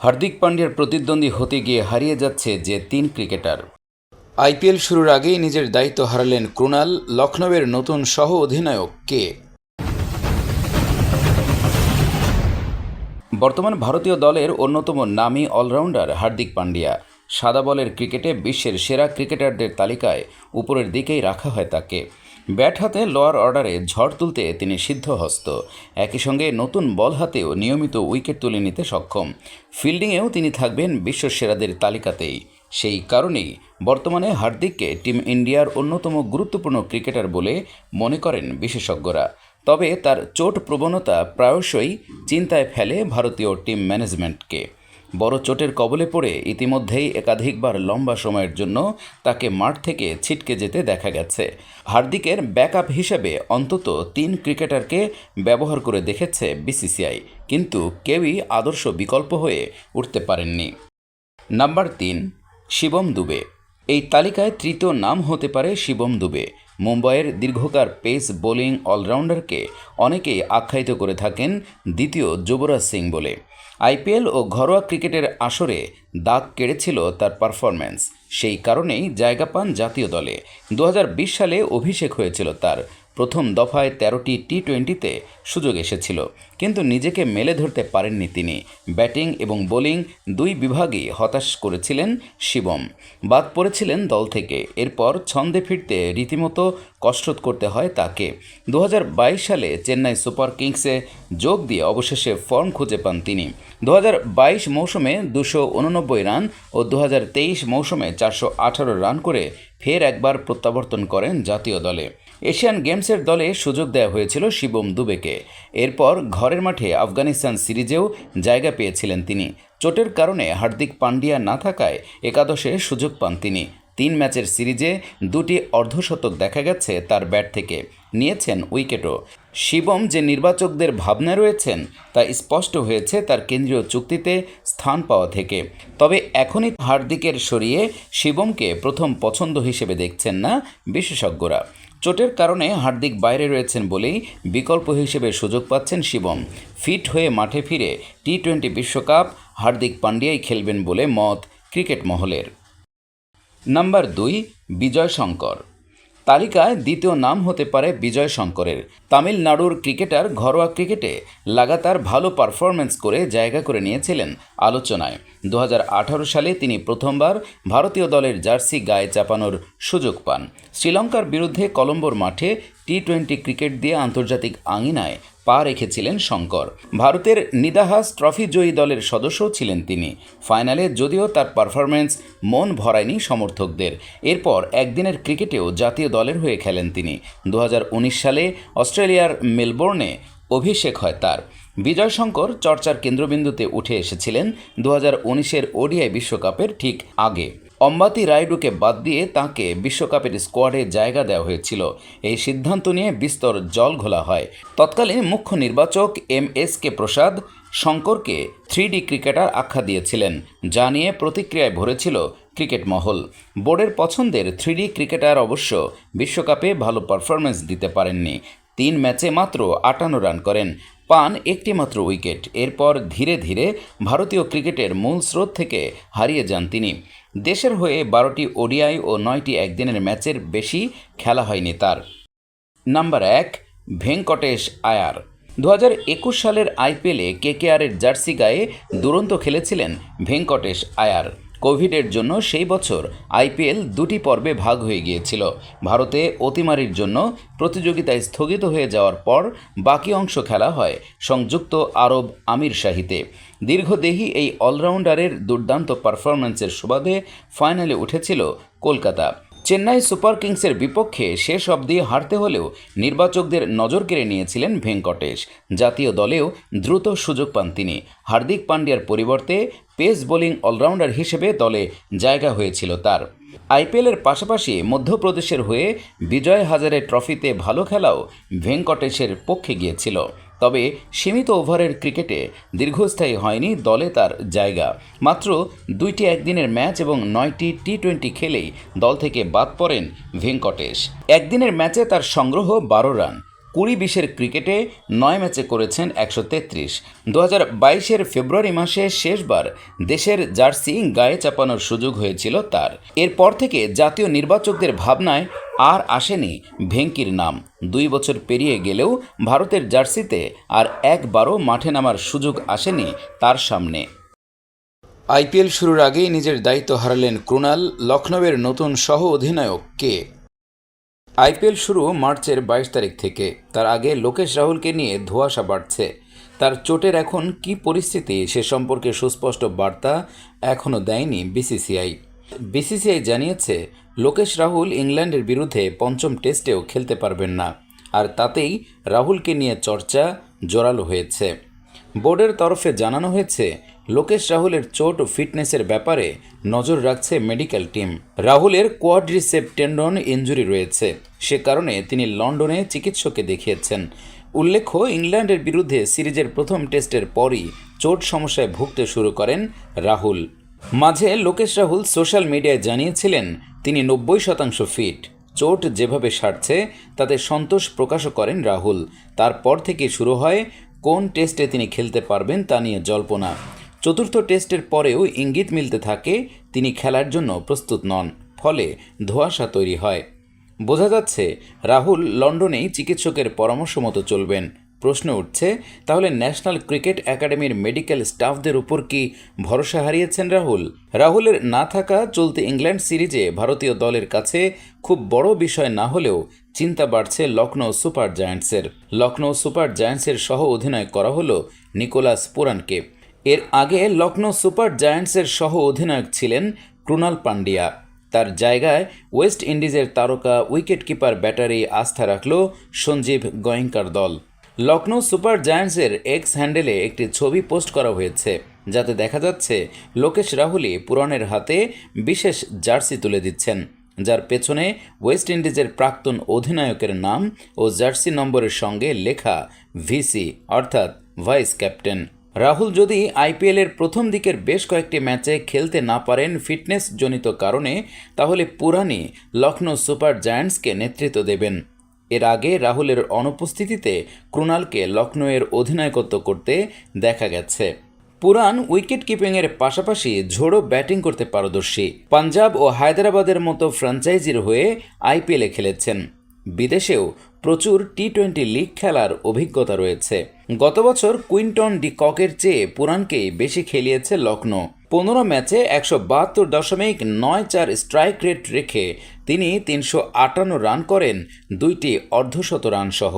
হার্দিক পান্ডিয়ার প্রতিদ্বন্দ্বী হতে গিয়ে হারিয়ে যাচ্ছে যে তিন ক্রিকেটার। আইপিএল শুরুর আগেই নিজের দায়িত্ব হারালেন ক্রুনাল লখনৌয়ের নতুন সহ অধিনায়ক কে? বর্তমান ভারতীয় দলের অন্যতম নামী অলরাউন্ডার হার্দিক পান্ডিয়া। সাদা বলের ক্রিকেটে বিশ্বের সেরা ক্রিকেটারদের তালিকায় উপরের দিকেই রাখা হয় তাকে। ব্যাট হাতে লোয়ার অর্ডারে ঝড় তুলতে তিনি সিদ্ধহস্ত। একই সঙ্গে নতুন বল হাতেও নিয়মিত উইকেট তুলে নিতে সক্ষম। ফিল্ডিংয়েও তিনি থাকবেন বিশ্ব সেরাদের তালিকাতেই। সেই কারণেই বর্তমানে হার্দিককে টিম ইন্ডিয়ার অন্যতম গুরুত্বপূর্ণ ক্রিকেটার বলে মনে করেন বিশেষজ্ঞরা। তবে তার চোট প্রবণতা প্রায়শই চিন্তায় ফেলে ভারতীয় টিম ম্যানেজমেন্টকে। বড় চোটের কবলে পড়ে ইতিমধ্যেই একাধিকবার লম্বা সময়ের জন্য তাকে মাঠ থেকে ছিটকে যেতে দেখা গেছে। হার্দিকের ব্যাকআপ হিসেবে অন্তত তিন ক্রিকেটারকে ব্যবহার করে দেখেছে বিসিসিআই, কিন্তু কেউই আদর্শ বিকল্প হয়ে উঠতে পারেননি। নাম্বার তিন, শিবম দুবে। এই তালিকায় তৃতীয় নাম হতে পারে শিবম দুবে। মুম্বাইয়ের দীর্ঘকার পেস বোলিং অলরাউন্ডারকে অনেকেই আখ্যায়িত করে থাকেন দ্বিতীয় যুবরাজ সিং বলে। আইপিএল ও ঘরোয়া ক্রিকেটের আসরে দাগ কেড়েছিল তার পারফরম্যান্স। সেই কারণেই জায়গা পান জাতীয় দলে। দু হাজার বিশ সালে অভিষেক হয়েছিল তার। প্রথম দফায় তেরোটি টি টোয়েন্টিতে সুযোগ এসেছিল, কিন্তু নিজেকে মেলে ধরতে পারেননি তিনি। ব্যাটিং এবং বোলিং দুই বিভাগেই হতাশ করেছিলেন শিবম। বাদ পড়েছিলেন দল থেকে। এরপর ছন্দে ফিরতে রীতিমতো কসরত করতে হয় তাকে। দু হাজার বাইশ সালে চেন্নাই সুপার কিংসে যোগ দিয়ে অবশেষে ফর্ম খুঁজে পান তিনি। দু হাজার বাইশ মৌসুমে দুশো উননব্বই রান ও দু হাজার তেইশ মৌসুমে চারশো আঠারো রান করে ফের একবার প্রত্যাবর্তন করেন জাতীয় দলে। এশিয়ান গেমসের দলে সুযোগ দেওয়া হয়েছিল শিবম দুবেকে। এরপর ঘরের মাঠে আফগানিস্তান সিরিজেও জায়গা পেয়েছিলেন তিনি। চোটের কারণে হার্দিক পান্ডিয়া না থাকায় একাদশে সুযোগ পান তিনি। তিন ম্যাচের সিরিজে দুটি অর্ধশতক দেখা গেছে তার ব্যাট থেকে। নিয়েছেন উইকেটও। শিবম যে নির্বাচকদের ভাবনায় রয়েছেন, তা স্পষ্ট হয়েছে তার কেন্দ্রীয় চুক্তিতে স্থান পাওয়া থেকে। তবে এখনই হার্দিকের সরিয়ে শিবমকে প্রথম পছন্দ হিসেবে দেখছেন না বিশেষজ্ঞরা। চোটের কারণে হার্দিক বাইরে রয়েছেন বলেই বিকল্প হিসেবে সুযোগ পাচ্ছেন শিবম। ফিট হয়ে মাঠে ফিরে টি টোয়েন্টি বিশ্বকাপ হার্দিক পান্ডিয়াই খেলবেন বলে মত ক্রিকেট মহলের। নাম্বার দুই, বিজয় শঙ্কর। তালিকায় দ্বিতীয় নাম হতে পারে বিজয় শঙ্করের। তামিলনাড়ুর ক্রিকেটার ঘরোয়া ক্রিকেটে লাগাতার ভালো পারফরমেন্স করে জায়গা করে নিয়েছিলেন আলোচনায়। দু হাজার আঠারো সালে তিনি প্রথমবার ভারতীয় দলের জার্সি গায়ে চাপানোর সুযোগ পান। শ্রীলঙ্কার বিরুদ্ধে কলম্বোর মাঠে টি টোয়েন্টি ক্রিকেট দিয়ে আন্তর্জাতিক আঙিনায় পা রেখেছিলেন শঙ্কর। ভারতের নিদাহাস ট্রফি জয়ী দলের সদস্য ছিলেন তিনি। ফাইনালে যদিও তার পারফরম্যান্স মন ভরায়নি সমর্থকদের, এরপর একদিনের ক্রিকেটেও জাতীয় দলের হয়ে খেলেন তিনি। দু হাজার উনিশ সালে অস্ট্রেলিয়ার মেলবোর্নে অভিষেক হয় তার। বিজয় শঙ্কর চর্চার কেন্দ্রবিন্দুতে উঠে এসেছিলেন দু হাজার ওডিআই বিশ্বকাপের ঠিক আগে। অম্বাতি রায়ডুকে বাদ দিয়ে তাকে বিশ্বকাপের স্কোয়াডে জায়গা দেওয়া হয়েছিল। এই সিদ্ধান্ত নিয়ে বিস্তর জল ঘোলা হয়। তৎকালীন মুখ্য নির্বাচক এম এস কে প্রসাদ শঙ্করকে থ্রি ডি ক্রিকেটার আখ্যা দিয়েছিলেন, যা নিয়ে প্রতিক্রিয়ায় ভরেছিল ক্রিকেট মহল। বোর্ডের পছন্দের থ্রি ক্রিকেটার অবশ্য বিশ্বকাপে ভালো পারফরমেন্স দিতে পারেননি। তিন ম্যাচে মাত্র আটান্ন রান করেন। পান একটি মাত্র উইকেট। এরপর ধীরে ধীরে ভারতীয় ক্রিকেটের মূল স্রোত থেকে হারিয়ে যান তিনি। দেশের হয়ে বারোটি ওডিআই ও নয়টি একদিনের ম্যাচের বেশি খেলা হয়নি তার। নাম্বার এক, ভেঙ্কটেশ আয়ার। দু হাজার একুশ সালের আইপিএলে কেকেআরের জার্সি গায়ে দুরন্ত খেলেছিলেন ভেঙ্কটেশ আয়ার। কোভিডের জন্য সেই বছর আইপিএল দুটি পর্বে ভাগ হয়ে গিয়েছিল। ভারতে অতিমারির জন্য প্রতিযোগিতায় স্থগিত হয়ে যাওয়ার পর বাকি অংশ খেলা হয় সংযুক্ত আরব আমির শাহিতে। দীর্ঘদেহী এই অলরাউন্ডারের দুর্দান্ত পারফরম্যান্সের সুবাদে ফাইনালে উঠেছিল কলকাতা। চেন্নাই সুপার কিংসের বিপক্ষে শেষ অবধি হারতে হলেও নির্বাচকদের নজর কেড়ে নিয়েছিলেন ভেঙ্কটেশ। জাতীয় দলেও দ্রুত সুযোগ পান তিনি। হার্দিক পান্ডিয়ার পরিবর্তে পেস বোলিং অলরাউন্ডার হিসেবে দলে জায়গা হয়েছিল তার। আইপিএলের পাশাপাশি মধ্যপ্রদেশের হয়ে বিজয় হাজারে ট্রফিতে ভালো খেলাও ভেঙ্কটেশের পক্ষে গিয়েছিল। তবে সীমিত ওভারের ক্রিকেটে দীর্ঘস্থায়ী হয়নি দলে তার জায়গা। মাত্র দুইটি একদিনের ম্যাচ এবং নয়টি টি টোয়েন্টি খেলেই দল থেকে বাদ পড়েন ভেঙ্কটেশ। একদিনের ম্যাচে তার সংগ্রহ বারো রান। কুড়ি বিশের ক্রিকেটে নয় ম্যাচে করেছেন একশো তেত্রিশ। দু হাজার বাইশের ফেব্রুয়ারি মাসে শেষবার দেশের জার্সি গায়ে চাপানোর সুযোগ হয়েছিল তার। এরপর থেকে জাতীয় নির্বাচকদের ভাবনায় আর আসেনি ভেঙ্কির নাম। দুই বছর পেরিয়ে গেলেও ভারতের জার্সিতে আর একবারও মাঠে নামার সুযোগ আসেনি তার সামনে। আইপিএল শুরুর আগেই নিজের দায়িত্ব হারালেন ক্রুনাল লখনৌয়ের নতুন সহ অধিনায়ক কে? আইপিএল শুরু মার্চের বাইশ তারিখ থেকে। তার আগে লোকেশ রাহুলকে নিয়ে ধোঁয়াশা বাড়ছে। তার চোটের এখন কি পরিস্থিতি সে সম্পর্কে সুস্পষ্ট বার্তা এখনও দেয়নি বিসিসিআই। বিসিসিআই জানিয়েছে, লোকেশ রাহুল ইংল্যান্ডের বিরুদ্ধে পঞ্চম টেস্টেও খেলতে পারবেন না। আর তাতেই রাহুলকে নিয়ে চর্চা জোরালো হয়েছে। বোর্ডের তরফে জানানো হয়েছে লোকেশ রাহুলের চোট ও ফিটনেসের ব্যাপারে নজর রাখছে মেডিকেল টিম। রাহুলের কোয়াড্রিসেপ টেন্ডন ইঞ্জুরি রয়েছে। সে কারণে তিনি লন্ডনে চিকিৎসককে দেখিয়েছেন। উল্লেখ্য, ইংল্যান্ডের বিরুদ্ধে সিরিজের প্রথম টেস্টের পরই চোট সমস্যায় ভুগতে শুরু করেন রাহুল। মাঝে লোকেশ রাহুল সোশ্যাল মিডিয়ায় জানিয়েছিলেন, তিনি নব্বই শতাংশ ফিট। চোট যেভাবে সারছে, তাতে সন্তোষ প্রকাশও করেন রাহুল। তারপর থেকে শুরু হয়, কোন টেস্টে তিনি খেলতে পারবেন তা নিয়ে জল্পনা। চতুর্থ টেস্টের পরেও ইঙ্গিত মিলতে থাকে, তিনি খেলার জন্য প্রস্তুত নন, ফলে ধোঁয়াশা তৈরি হয়। বোঝা যাচ্ছে, রাহুল লন্ডনেই চিকিৎসকের পরামর্শ মতো চলবেন। প্রশ্ন উঠছে, তাহলে ন্যাশনাল ক্রিকেট একাডেমির মেডিকেল স্টাফদের উপর কি ভরসা হারিয়েছেন রাহুল? রাহুলের না থাকা চলতি ইংল্যান্ড সিরিজে ভারতীয় দলের কাছে খুব বড় বিষয় না হলেও চিন্তা বাড়ছে লখনৌ সুপার জায়ান্টসের। লখনৌ সুপার জায়ান্টসের সহ অধিনায়ক করা হলো নিকোলাস পুরানকে। এর আগে লখনৌ সুপার জায়ান্টসের সহ অধিনায়ক ছিলেন ক্রুনাল পান্ডিয়া তার জায়গায় ওয়েস্ট ইন্ডিজের তারকা, উইকেট কিপার, ব্যাটারি আস্থা রাখল সঞ্জীব গোয়েঙ্কার দল। লখনৌ সুপার জায়ান্টসের এক্স হ্যান্ডেলে একটি ছবি পোস্ট করা হয়েছে, যাতে দেখা যাচ্ছে লোকেশ রাহুলই পুরাণের হাতে বিশেষ জার্সি তুলে দিচ্ছেন, যার পেছনে ওয়েস্ট ইন্ডিজের প্রাক্তন অধিনায়কের নাম ও জার্সি নম্বরের সঙ্গে লেখা ভিসি, অর্থাৎ ভাইস ক্যাপ্টেন। রাহুল যদি আইপিএলের প্রথম দিকের বেশ কয়েকটি ম্যাচে খেলতে না পারেন ফিটনেস জনিত কারণে, তাহলে পুরানি লখনৌ সুপার জায়ান্টসকে নেতৃত্ব দেবেন। এর আগে রাহুলের অনুপস্থিতিতে ক্রুণালকে লখনৌয়ের অধিনায়কত্ব করতে দেখা গেছে। পুরান উইকেট কিপিংয়ের পাশাপাশি ঝোড়ো ব্যাটিং করতে পারদর্শী। পাঞ্জাব ও হায়দ্রাবাদের মতো ফ্র্যাঞ্চাইজির হয়ে আইপিএলে খেলেছেন। বিদেশেও প্রচুর টি টোয়েন্টি লিগ খেলার অভিজ্ঞতা রয়েছে। গত বছর কুইন্টন ডি ককের চেয়ে পুরানকেই বেশি খেলিয়েছে লখনৌ পনেরো ম্যাচে একশো বাহাত্তর দশমিক নয় চার স্ট্রাইক রেট রেখে তিনি তিনশো আটান্ন রান করেন, দুইটি অর্ধশত রান সহ